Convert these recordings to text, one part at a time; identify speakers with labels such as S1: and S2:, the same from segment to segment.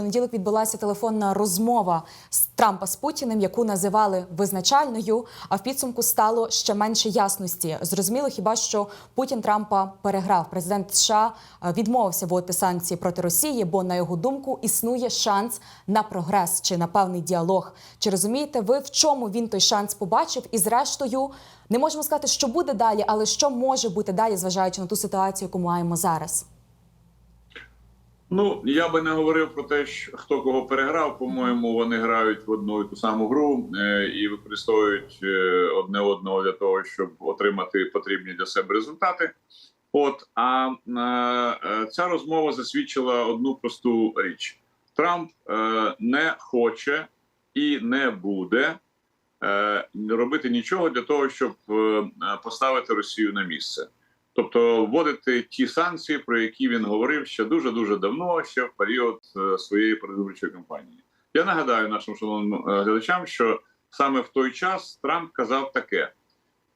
S1: понеділок відбулася телефонна розмова з Трампа з Путіним, яку називали визначальною. А в підсумку стало ще менше ясності. Зрозуміло, хіба що Путін Трампа переграв. Президент США е, відмовився вводити санкції проти Росії, бо на його думку існує шанс на прогрес чи на певний діалог. Чи розумієте ви, в чому він той шанс побачив? І зрештою не можемо сказати, що буде далі, але що може бути далі, зважаючи на ту ситуацію, яку маємо зараз.
S2: Ну я би не говорив про те, що хто кого переграв. По-моєму, вони грають в одну і ту саму гру е, і використовують е, одне одного для того, щоб отримати потрібні для себе результати. От а е, ця розмова засвідчила одну просту річ: Трамп не хоче і не буде робити нічого для того, щоб поставити Росію на місце. Тобто вводити ті санкції, про які він говорив ще дуже дуже давно, ще в період е, своєї передвиборчої кампанії. Я нагадаю нашим шановним е, глядачам, що саме в той час Трамп казав таке: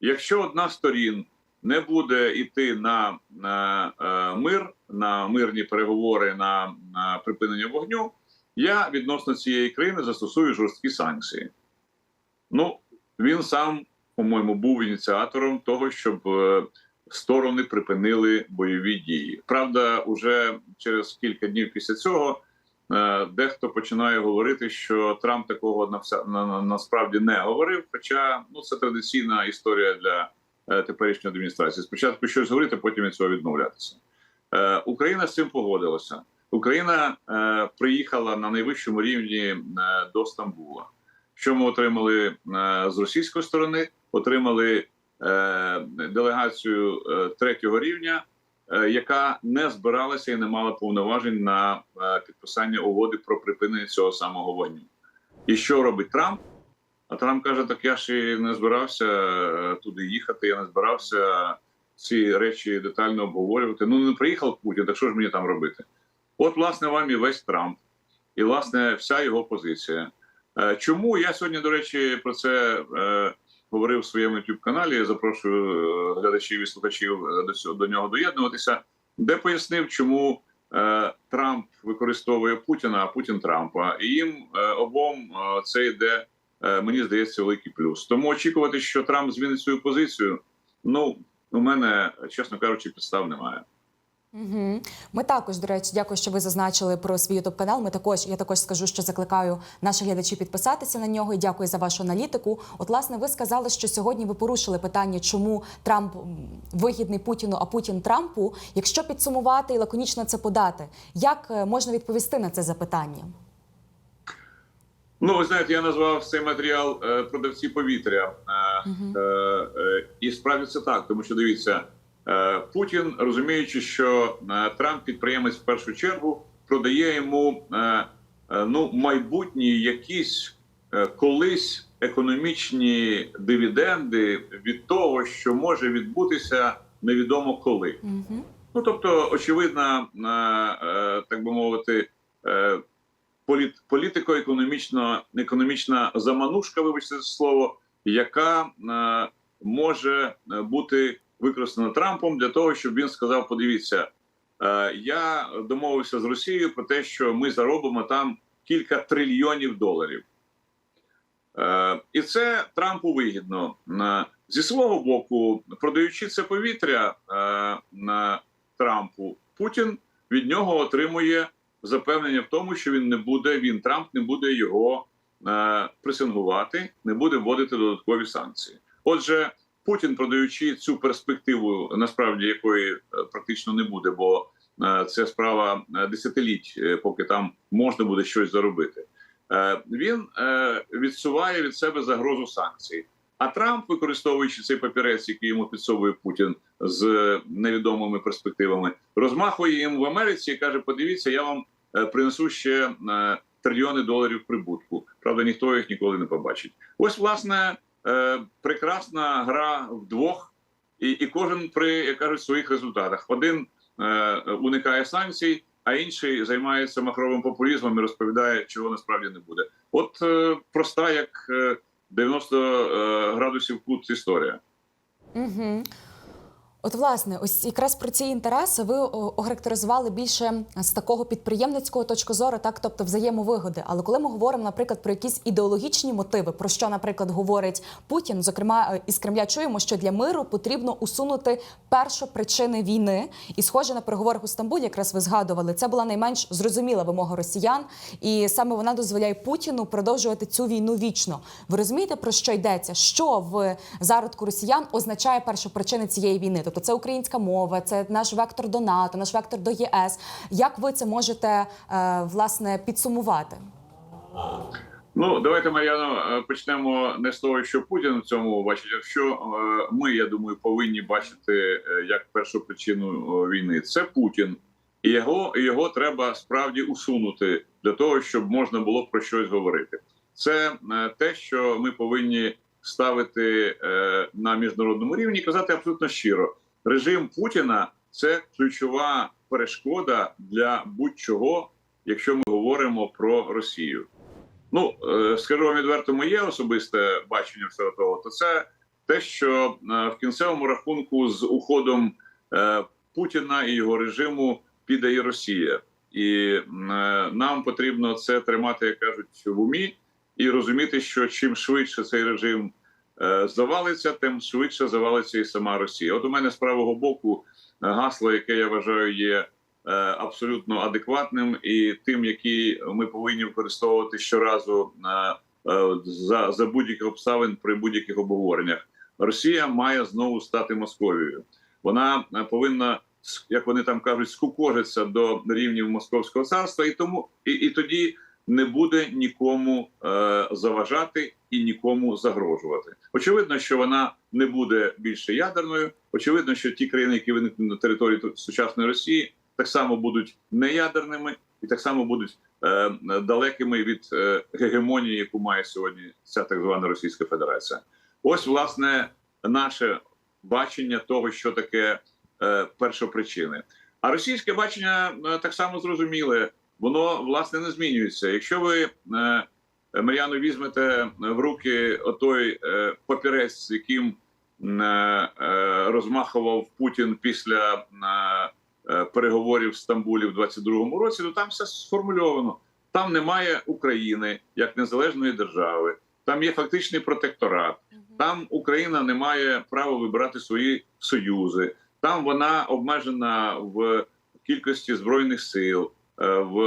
S2: якщо одна сторін не буде йти на, на е, мир, на мирні переговори, на, на припинення вогню, я відносно цієї країни застосую жорсткі санкції. Ну він сам, по-моєму, був ініціатором того, щоб. е, сторони припинили бойові дії. Правда, уже через кілька днів після цього е, дехто починає говорити, що Трамп такого насправді не говорив. Хоча ну це традиційна історія для е, теперішньої адміністрації. Спочатку щось говорити, потім від цього відмовлятися. Е, Україна з цим погодилася. Україна е, приїхала на найвищому рівні е, до Стамбула. Що ми отримали е, з російської сторони? Отримали делегацію е, третього рівня, е, яка не збиралася і не мала повноважень на е, підписання угоди про припинення цього самого вогню. І що робить Трамп? А Трамп каже: так я ж і не збирався е, туди їхати, я не збирався ці речі детально обговорювати. Ну не приїхав Путін, так що ж мені там робити? От, власне, вам і весь Трамп, і власне вся його позиція. Е, Чому я сьогодні, до речі, про це е, говорив в своєму youtube каналі. Я запрошую е, глядачів і слухачів е, до цього до нього доєднуватися, де пояснив, чому е, Трамп використовує Путіна, а Путін Трампа, і їм обом це йде, мені здається, великий плюс. Тому очікувати, що Трамп змінить свою позицію. Ну у мене, чесно кажучи, підстав немає.
S1: Угу. Ми також, до речі, дякую, що ви зазначили про свій ютуб канал. Ми також я також скажу, що закликаю наших глядачів підписатися на нього і дякую за вашу аналітику. От, власне, ви сказали, що сьогодні ви порушили питання, чому Трамп вигідний Путіну, а Путін Трампу. Якщо підсумувати і лаконічно це подати, як е, можна відповісти на це запитання?
S2: Ну, ви знаєте, я назвав цей матеріал е, продавці повітря, е, і справді це так, тому що дивіться, Путін, розуміючи, що е, Трамп підприємець в першу чергу продає йому е, е, ну майбутні якісь е, колись економічні дивіденди від того, що може відбутися невідомо коли.
S1: Угу.
S2: Ну тобто, очевидна, е, е, так би мовити, е, політ, політико-економічна економічна заманушка, вибачте за слово, яка е, може е, бути використана Трампом для того, щоб він сказав: подивіться, е, я домовився з Росією про те, що ми заробимо там кілька трильйонів доларів. Е, і це Трампу вигідно. Е, Зі свого боку, продаючи це повітря на Трампу, Путін від нього отримує запевнення в тому, що він не буде, він Трамп не буде його пресингувати, не буде вводити додаткові санкції. Отже, Путін, продаючи цю перспективу, насправді якої е, практично не буде, бо е, це справа е, десятиліть, поки там можна буде щось заробити. Він відсуває від себе загрозу санкцій. А Трамп, використовуючи цей папірець, який йому підсовує Путін з невідомими перспективами, розмахує їм в Америці і каже: подивіться, я вам принесу ще трильйони доларів прибутку. Правда, ніхто їх ніколи не побачить. Ось, власне, е, прекрасна гра вдвох, і, і кожен при як кажуть своїх результатах. Один е, уникає санкцій, а інший займається махровим популізмом і розповідає, чого насправді не буде. От е, проста, як е, 90 е, градусів кут історія.
S1: Угу. От, власне, ось якраз про ці інтереси ви охарактеризували більше з такого підприємницького точки зору, так, тобто взаємовигоди. Але коли ми говоримо, наприклад, про якісь ідеологічні мотиви, про що, наприклад, говорить Путін, зокрема е, із Кремля, чуємо, що для миру потрібно усунути першопричини війни. І схоже на переговорах у Стамбулі, якраз ви згадували, це була найменш зрозуміла вимога росіян, і саме вона дозволяє Путіну продовжувати цю війну вічно. Ви розумієте про що йдеться? Що в зародку росіян означає першопричини цієї війни? Тобто це українська мова, це наш вектор до НАТО, наш вектор до ЄС. Як ви це можете е, власне підсумувати?
S2: Ну давайте Мар'яно е, почнемо не з того, що Путін в цьому бачить, а що е, ми, я думаю, повинні бачити як першу причину війни. Це Путін, і його його треба справді усунути для того, щоб можна було про щось говорити. Це те, що ми повинні ставити на міжнародному рівні, казати абсолютно щиро. Режим Путіна це ключова перешкода для будь-чого, якщо ми говоримо про Росію. Ну е, скажу вам відверто, моє особисте бачення всього того, то це те, що е, в кінцевому рахунку з уходом е, Путіна і його режиму піде і Росія, і нам потрібно це тримати, як кажуть, в умі, і розуміти, що чим швидше цей режим завалиться, тим швидше завалиться і сама Росія. От у мене з правого боку е, гасло, яке я вважаю, є е, абсолютно адекватним і тим, які ми повинні використовувати щоразу е, е, за, за будь-яких обставин при будь-яких обговореннях. Росія має знову стати Московією. Вона е, повинна, як вони там кажуть, скукожитися до рівнів Московського царства, і тому і, і тоді не буде нікому е, заважати і нікому загрожувати. Очевидно, що вона не буде більше ядерною. Очевидно, що ті країни, які виникнуть на території сучасної Росії, так само будуть неядерними і так само будуть е, далекими від е, гегемонії, яку має сьогодні ця так звана Російська Федерація. Ось власне наше бачення того, що таке е, першопричини. А російське бачення е, так само зрозуміле, воно власне не змінюється. Якщо ви е, Мар'яно візьмете в руки отой е, папірець, яким е, розмахував Путін після переговорів в Стамбулі в 22-му році, то там все сформульовано. Там немає України як незалежної держави, там є фактичний протекторат. Там Україна не має права вибирати свої союзи. Там вона обмежена в кількості збройних сил, в,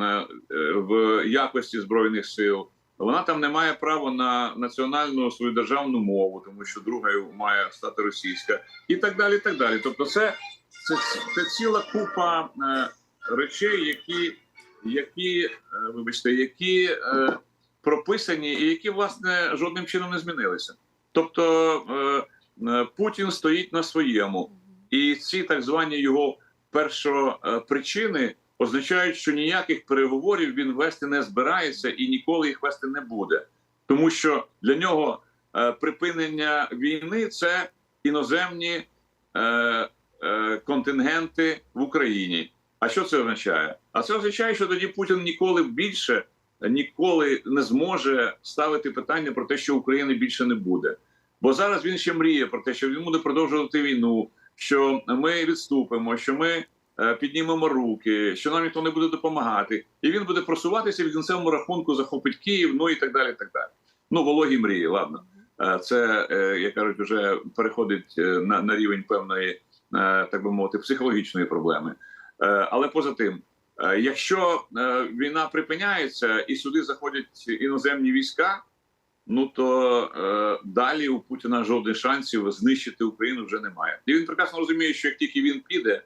S2: е, в якості збройних сил. Вона там не має права на національну свою державну мову, тому що другою має стати російська, і так далі. і так далі. Тобто, це, це, це ціла купа е, речей, які, які е, вибачте, які е, прописані і які власне жодним чином не змінилися. Тобто е, е, Путін стоїть на своєму, і ці так звані його першопричини означають, що ніяких переговорів він вести не збирається і ніколи їх вести не буде, тому що для нього е, припинення війни це іноземні е, е, контингенти в Україні. А що це означає? А це означає, що тоді Путін ніколи більше ніколи не зможе ставити питання про те, що України більше не буде. Бо зараз він ще мріє про те, що він буде продовжувати війну, що ми відступимо, що ми піднімемо руки, що нам ніхто не буде допомагати, і він буде просуватися в кінцевому рахунку, захопить Київ, ну і так далі. так далі. Ну, вологі мрії, ладно. Е, Це, е, як кажуть, вже переходить е, на, на рівень певної, е, так би мовити, психологічної проблеми. Е, Але поза тим, Е, Якщо е, війна припиняється і сюди заходять іноземні війська, ну то е, далі у Путіна жодних шансів знищити Україну вже немає. І він прекрасно розуміє, що як тільки він піде, е,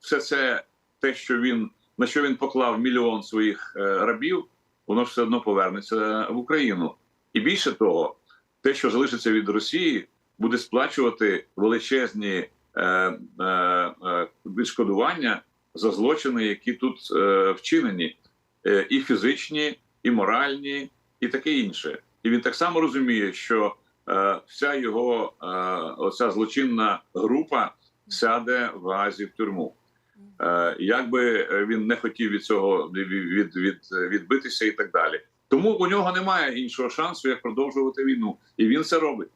S2: все це те, що він на що він поклав мільйон своїх е, рабів, воно ж все одно повернеться в Україну. І більше того, те, що залишиться від Росії, буде сплачувати величезні е, е, е, відшкодування за злочини, які тут е, вчинені, е, і фізичні, і моральні, і таке інше. І він так само розуміє, що е, вся його е, оця злочинна група сяде в Газі в тюрму. Е, як би він не хотів від цього від, від, відбитися і так далі. Тому у нього немає іншого шансу, як продовжувати війну, і він це робить.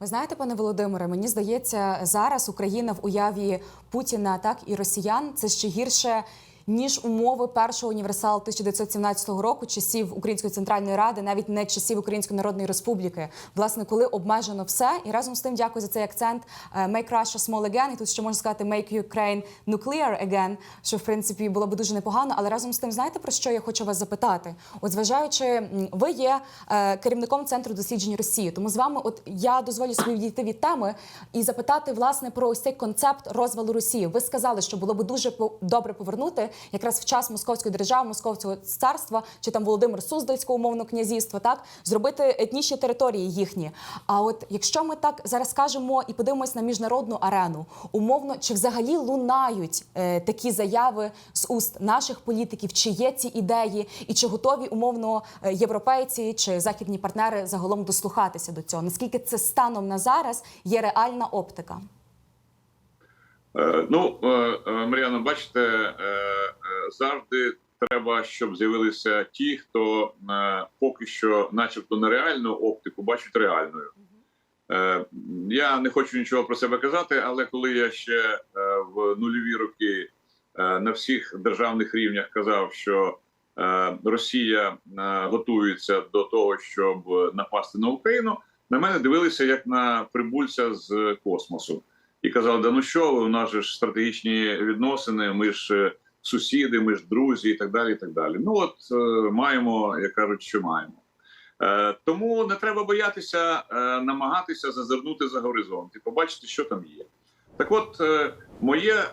S1: Ви знаєте, пане Володимире, мені здається, зараз Україна в уяві Путіна, так і росіян це ще гірше. Ніж умови першого універсалу 1917 року, часів Української центральної ради, навіть не часів Української Народної Республіки, власне, коли обмежено все, і разом з тим, дякую за цей акцент е, «Make Russia small again», і тут ще можна сказати «Make Ukraine nuclear again», що в принципі було б дуже непогано. Але разом з тим, знаєте про що я хочу вас запитати? От зважаючи, ви є е, керівником центру досліджень Росії, тому з вами, от я дозволю собі відійти від теми і запитати власне про ось цей концепт розвалу Росії. Ви сказали, що було б дуже добре повернути якраз в час московської держави, московського царства чи там Володимир Суздальського умовно князівства, так зробити етнічні території їхні. А от якщо ми так зараз скажемо і подивимось на міжнародну арену, умовно чи взагалі лунають е, такі заяви з уст наших політиків, чи є ці ідеї, і чи готові умовно е, європейці чи західні партнери загалом дослухатися до цього? Наскільки це станом на зараз є реальна оптика?
S2: Е, Ну, е, е, Мар'яно, бачите, завжди треба, щоб з'явилися ті, хто поки що, начебто, нереальну оптику, бачать реальною. Я не хочу нічого про себе казати, але коли я ще в нульові роки на всіх державних рівнях казав, що Росія готується до того, щоб напасти на Україну, на мене дивилися як на прибульця з космосу і казали: да ну що ви, у нас же ж стратегічні відносини, ми ж е, сусіди, ми ж друзі, і так далі. і так далі. Ну от е, маємо, як кажуть, що маємо. Е, тому не треба боятися намагатися зазирнути за горизонт і побачити, що там є. Так, от моє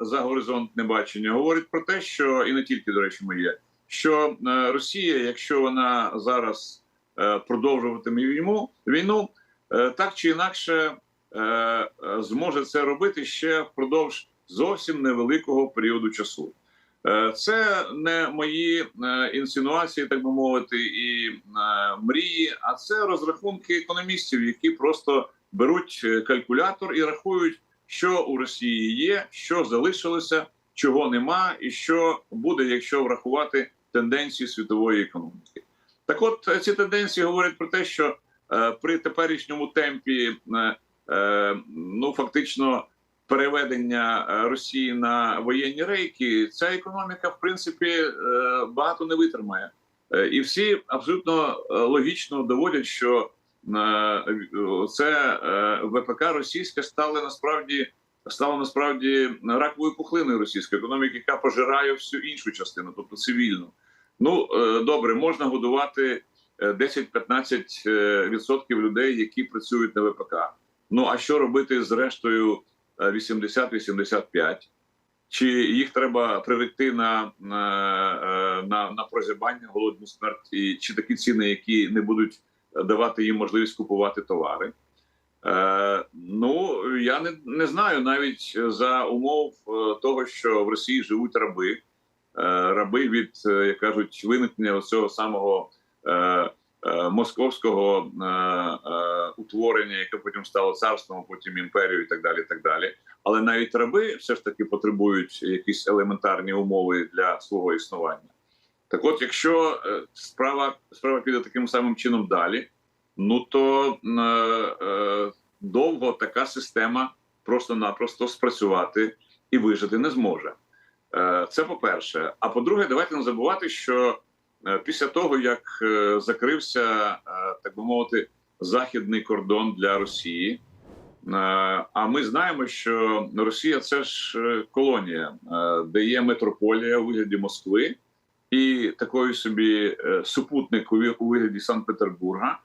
S2: загоризонтне бачення говорить про те, що і не тільки до речі, моє, що Росія, якщо вона зараз продовжуватиме війну, війну, так чи інакше зможе це робити ще впродовж зовсім невеликого періоду часу. Е, Це не мої е, інсинуації, так би мовити, і е, мрії, а це розрахунки економістів, які просто беруть е, калькулятор і рахують, що у Росії є, що залишилося, чого нема, і що буде, якщо врахувати тенденції світової економіки. Так, от е, ці тенденції говорять про те, що е, при теперішньому темпі, е, е, ну фактично переведення е, Росії на воєнні рейки, ця економіка, в принципі, е, багато не витримає. Е, І всі абсолютно е, логічно доводять, що е, це е, ВПК російське стало насправді стало насправді раковою пухлиною російської економіки, яка пожирає всю іншу частину, тобто цивільну. Ну е, добре, можна годувати е, 10-15% е, людей, які працюють на ВПК. Ну а що робити з рештою е, 80-85? Чи їх треба приректи на, на, е, на, на прозябання, голодну смерть, і чи такі ціни, які не будуть давати їм можливість купувати товари? Е, ну я не, не знаю навіть за умов е, того, що в Росії живуть раби, е, раби від е, як кажуть виникнення цього самого е, е, московського е, е, утворення, яке потім стало царством, потім імперією, і так далі. і так далі. Але навіть раби все ж таки потребують якісь елементарні умови для свого існування. Так, от, якщо е, справа справа піде таким самим чином далі, ну то е, е, довго така система просто-напросто спрацювати і вижити не зможе. Е, це по-перше. А по-друге, давайте не забувати, що е, після того, як е, закрився, е, так би мовити, західний кордон для Росії. е, А ми знаємо, що Росія це ж е, колонія, е, де є метрополія у вигляді Москви і такої собі е, супутник у вигляді Санкт-Петербурга,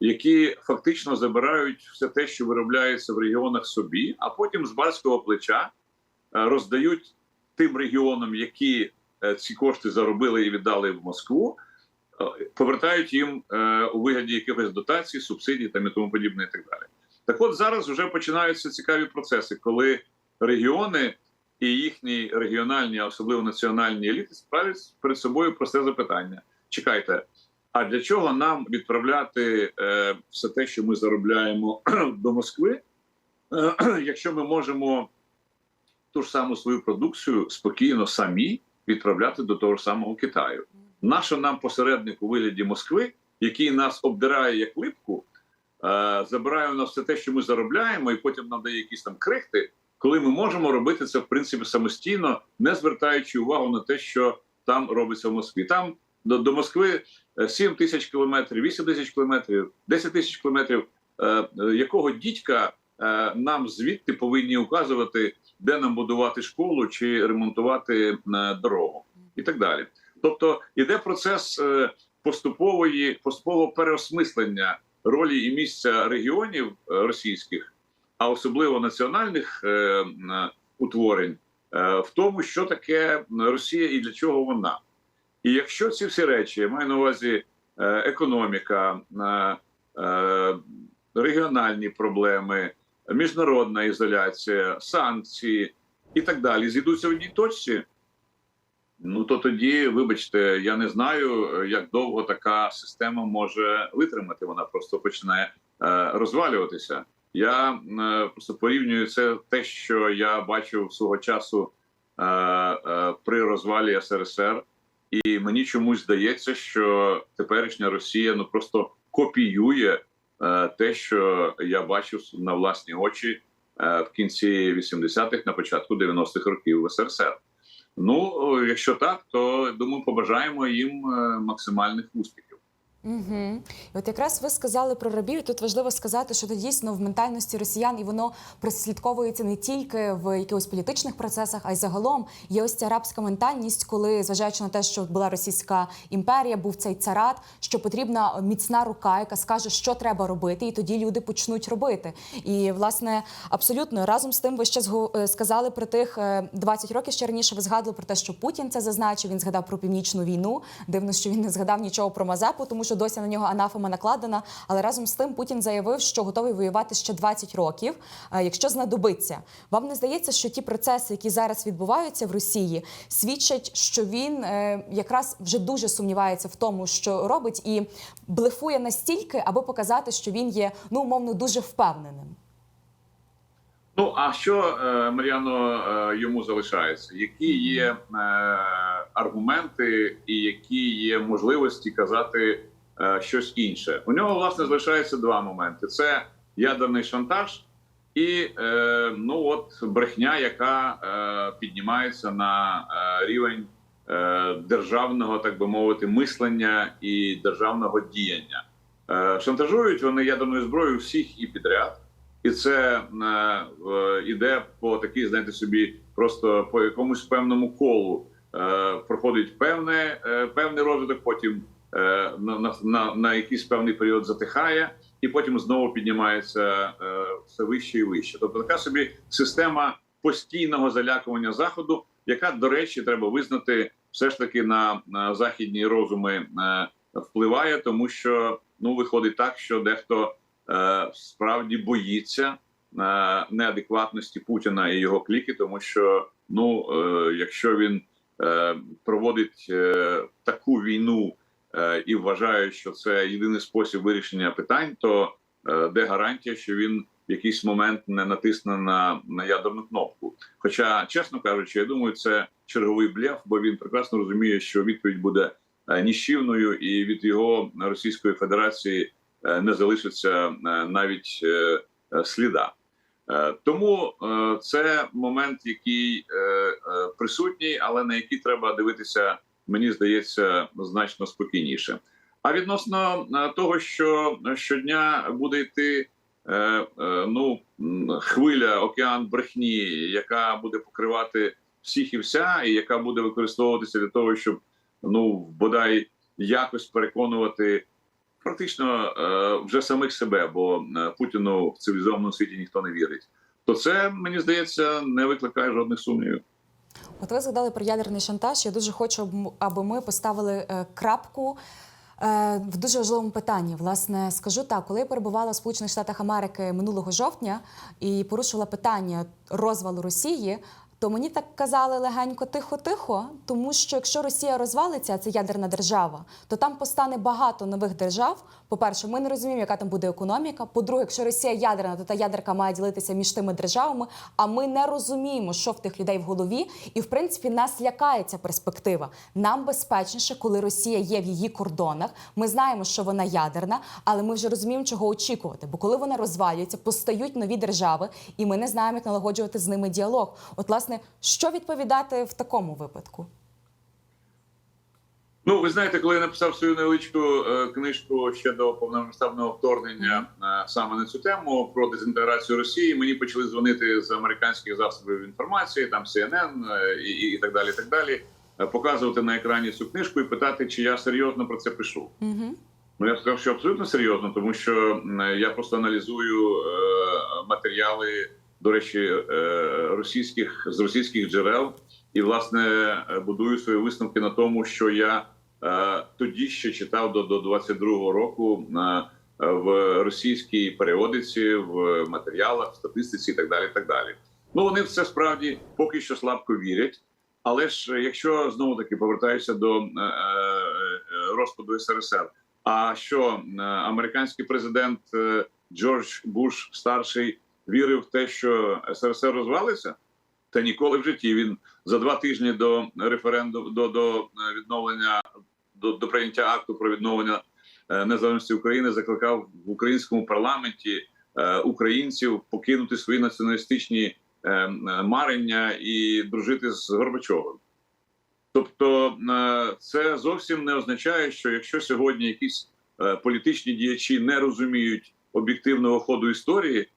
S2: які фактично забирають все те, що виробляється в регіонах собі, а потім з барського плеча е, роздають тим регіонам, які е, ці кошти заробили і віддали в Москву, е, повертають їм е, у вигляді якихось дотацій, субсидій там і тому подібне, і так далі. Так, от зараз вже починаються цікаві процеси, коли регіони і їхні регіональні, а особливо національні еліти, ставлять перед собою просте запитання: чекайте. А для чого нам відправляти е, все те, що ми заробляємо до Москви, е, якщо ми можемо ту ж саму свою продукцію спокійно самі відправляти до того ж самого Китаю? Нащо нам посередник у вигляді Москви, який нас обдирає як липку, е, забирає у нас все те, що ми заробляємо, і потім нам дає якісь там крихти, коли ми можемо робити це в принципі самостійно, не звертаючи увагу на те, що там робиться в Москві. Там до, до Москви е, 7 тисяч кілометрів, 8 тисяч кілометрів, 10 тисяч кілометрів. Е, е, якого дідька е, нам звідти повинні указувати, де нам будувати школу чи ремонтувати е, дорогу, і так далі. Тобто іде процес е, поступової поступового переосмислення ролі і місця регіонів е, російських, а особливо національних е, утворень, е, в тому, що таке Росія і для чого вона. І якщо ці всі речі я маю на увазі е, економіка, е, е, регіональні проблеми, міжнародна ізоляція, санкції і так далі, зійдуться в одній точці. Ну то тоді, вибачте, я не знаю, як довго така система може витримати. Вона просто починає е, розвалюватися. Я е, просто порівнюю це те, що я бачив свого часу е, е, при розвалі СРСР, і мені чомусь здається, що теперішня Росія ну просто копіює те, що я бачив на власні очі е, в кінці 80-х, на початку 90-х років в СРСР. Ну, якщо так, то думаю, побажаємо їм е, максимальних успіхів.
S1: Угу. І от якраз ви сказали про рабів. Тут важливо сказати, що це дійсно в ментальності росіян, і воно прослідковується не тільки в якихось політичних процесах, а й загалом є ось ця арабська ментальність, коли зважаючи на те, що була російська імперія, був цей царат, що потрібна міцна рука, яка скаже, що треба робити, і тоді люди почнуть робити. І власне абсолютно разом з тим, ви ще е, сказали про тих е, 20 років ще раніше. Ви згадували про те, що Путін це зазначив. Він згадав про північну війну. Дивно, що він не згадав нічого про Мазепу, тому що досі на нього анафема накладена. Але разом з тим Путін заявив, що готовий воювати ще 20 років, е, якщо знадобиться. Вам не здається, що ті процеси, які зараз відбуваються в Росії, свідчать, що він е, якраз вже дуже сумнівається в тому, що робить, і блефує настільки, аби показати, що він є ну умовно дуже впевненим.
S2: Ну а що е, Мар'яно йому залишається? Які є аргументи і які є можливості казати щось інше? У нього власне залишається два моменти: це ядерний шантаж і е, ну от брехня, яка е, піднімається на е, рівень е, державного, так би мовити, мислення і державного діяння. Е, шантажують вони ядерною зброєю всіх і підряд. І це е, е, іде по такій, знаєте собі, просто по якомусь певному колу е, проходить певне, е, певний розвиток, потім е, на, на, на, на якийсь певний період затихає, і потім знову піднімається е, все вище і вище. Тобто така собі система постійного залякування заходу, яка, до речі, треба визнати, все ж таки на, на західні розуми е, впливає, тому що ну виходить так, що дехто е, справді боїться е, неадекватності Путіна і його кліки, тому що ну е, якщо він е, проводить е, таку війну е, і вважає, що це єдиний спосіб вирішення питань, то е, де гарантія, що він в якийсь момент не натисне на, на ядерну кнопку? Хоча, чесно кажучи, я думаю, це черговий блеф, бо він прекрасно розуміє, що відповідь буде е, ніщівною, і від його Російської Федерації е, не залишиться е, навіть е, е, сліда. Е, Тому е, це момент, який е, е, присутній, але на який треба дивитися, мені здається, значно спокійніше. А відносно е, того, що щодня буде йти е, е, ну хвиля, океан брехні, яка буде покривати всіх і вся, і яка буде використовуватися для того, щоб ну бодай якось переконувати практично вже самих себе, бо Путіну в цивілізованому світі ніхто не вірить. То це мені здається не викликає жодних сумнівів.
S1: От ви згадали про ядерний шантаж. Я дуже хочу, аби ми поставили е, крапку. е, В дуже важливому питанні, власне, скажу так, коли я перебувала в Сполучених Штатах Америки минулого жовтня і порушила питання розвалу Росії, то мені так казали легенько тихо-тихо, тому що якщо Росія розвалиться, це ядерна держава, то там постане багато нових держав. По-перше, ми не розуміємо, яка там буде економіка. По-друге, якщо Росія ядерна, то та ядерка має ділитися між тими державами. А ми не розуміємо, що в тих людей в голові, і в принципі нас лякає ця перспектива. Нам безпечніше, коли Росія є в її кордонах. Ми знаємо, що вона ядерна, але ми вже розуміємо, чого очікувати. Бо коли вона розвалюється, постають нові держави, і ми не знаємо, як налагоджувати з ними діалог. От, власне, що відповідати в такому випадку?
S2: Ну, ви знаєте, коли я написав свою невеличку е, книжку ще до повномасштабного вторгнення е, саме на цю тему про дезінтеграцію Росії, мені почали дзвонити з американських засобів інформації, там CNN е, і, і так далі. і так далі, показувати на екрані цю книжку і питати, чи я серйозно про це пишу.
S1: Угу.
S2: Ну, я сказав, що абсолютно серйозно, тому що я просто аналізую е, матеріали, до речі, е, російських з російських джерел, і власне е, будую свої висновки на тому, що я е, тоді ще читав до, до 22-го року в російській періодиці, в матеріалах, в статистиці і так далі. і так далі. Ну вони в це справді поки що слабко вірять. Але ж якщо знову таки повертаюся до розпаду СРСР. А що американський президент Джордж Буш старший вірив в те, що СРСР розвалиться? Та ніколи в житті він за два тижні до референдуму до, до е, відновлення до, до прийняття акту про відновлення е, незалежності України закликав в українському парламенті е, українців покинути свої націоналістичні марення і дружити з Горбачовим. Тобто це зовсім не означає, що якщо сьогодні якісь політичні діячі не розуміють об'єктивного ходу історії,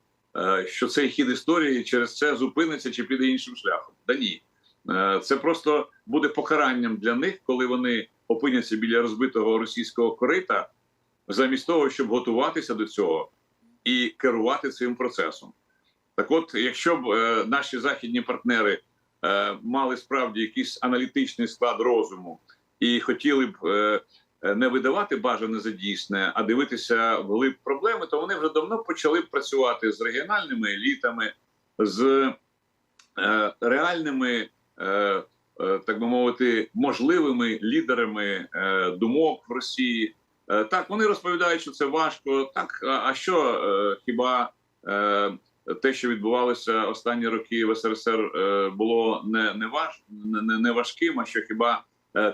S2: що цей хід історії через це зупиниться чи піде іншим шляхом. Та ні, Е, це просто буде покаранням для них, коли вони опиняться біля розбитого російського корита, замість того, щоб готуватися до цього і керувати цим процесом. Так, от, якщо б е, наші західні партнери е, мали справді якийсь аналітичний склад розуму і хотіли б е, е, не видавати бажане за дійсне, а дивитися вглиб проблеми, то вони вже давно почали працювати з регіональними елітами, з е, реальними, е, е, так би мовити, можливими лідерами е, думок в Росії. Е, так, вони розповідають, що це важко. Так, а, що е, хіба? Е, те, що відбувалося останні роки в СРСР, е, було не не, важ, не, не важким, а що хіба е,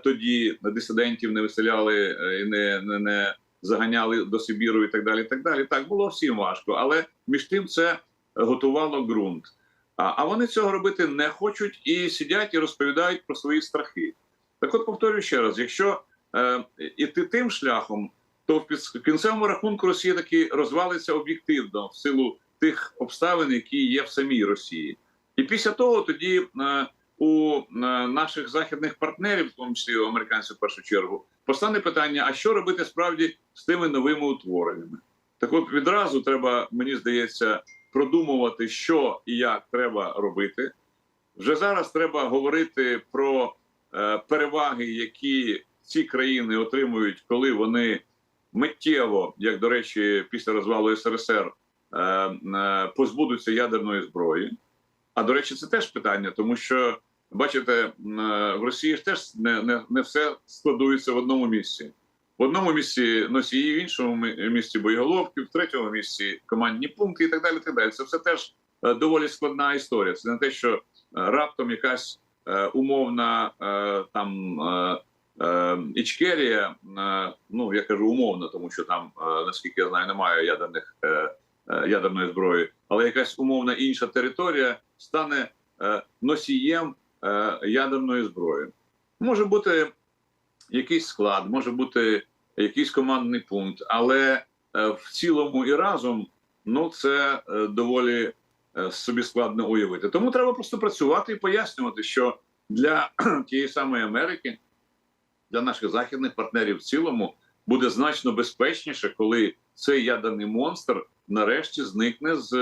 S2: тоді дисидентів не виселяли е, і не, не, не заганяли до Сибіру і так далі. і Так далі. Так було всім важко, але між тим це готувало ґрунт. А, вони цього робити не хочуть і сидять і розповідають про свої страхи. Так, от повторюю ще раз: якщо е, іти тим шляхом, то в кінцевому рахунку Росія таки розвалиться об'єктивно в силу тих обставин, які є в самій Росії, і після того тоді е, у е, наших західних партнерів, в тому числі у американців в першу чергу, постане питання: а що робити справді з тими новими утвореннями? Так, от відразу треба, мені здається, продумувати, що і як треба робити. Вже зараз треба говорити про е, переваги, які ці країни отримують, коли вони миттєво, як до речі, після розвалу СРСР, е, позбудуться ядерної зброї. А до речі, це теж питання, тому що бачите, е, в Росії ж теж не, не, не все складується в одному місці. В одному місці носії, в іншому місці боєголовки, в третьому місці командні пункти і так далі. Так далі. Це все теж е, доволі складна історія. Це не те, що е, раптом якась умовна там Ічкерія, ну я кажу умовно, тому що там, наскільки я знаю, немає ядерних ядерної зброї, але якась умовна інша територія стане носієм ядерної зброї. Може бути якийсь склад, може бути якийсь командний пункт, але е, в цілому і разом ну це е, доволі е, собі складно уявити. Тому треба просто працювати і пояснювати, що для тієї самої Америки, для наших західних партнерів в цілому буде значно безпечніше, коли цей ядерний монстр нарешті зникне з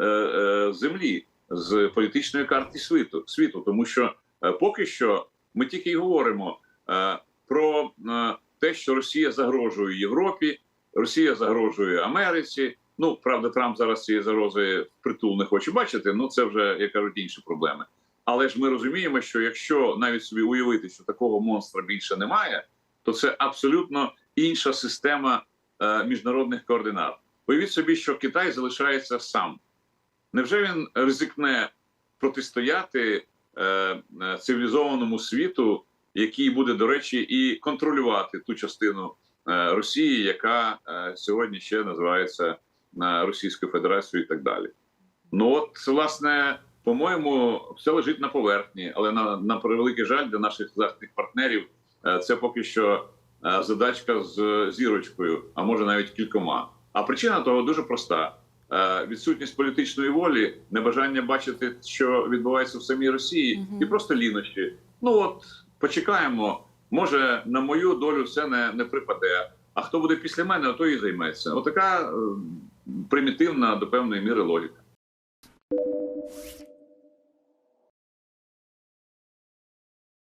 S2: е, е, землі, з політичної карти світу, світу. Тому що е, поки що ми тільки й говоримо е, про е, те, що Росія загрожує Європі, Росія загрожує Америці. Ну правда, Трамп зараз цієї загрози впритул не хоче бачити. Ну це вже як кажуть інші проблеми. Але ж ми розуміємо, що якщо навіть собі уявити, що такого монстра більше немає, то це абсолютно інша система міжнародних координат. Уявіть собі, що Китай залишається сам. Невже він ризикне протистояти е, е, цивілізованому світу, який буде, до речі, і контролювати ту частину е, Росії, яка е, сьогодні ще називається е, Російською Федерацією, і так далі? Ну от власне, по-моєму, все лежить на поверхні, але на, на превеликий жаль для наших західних партнерів е, це поки що е, задачка з зірочкою, а може навіть кількома. А причина того дуже проста: відсутність політичної волі, небажання бачити, що відбувається в самій Росії,
S1: Мгм.
S2: і просто лінощі. Ну от почекаємо. Може, на мою долю все не, не припаде. А хто буде після мене, то і займеться. Отака е, примітивна до певної міри логіка.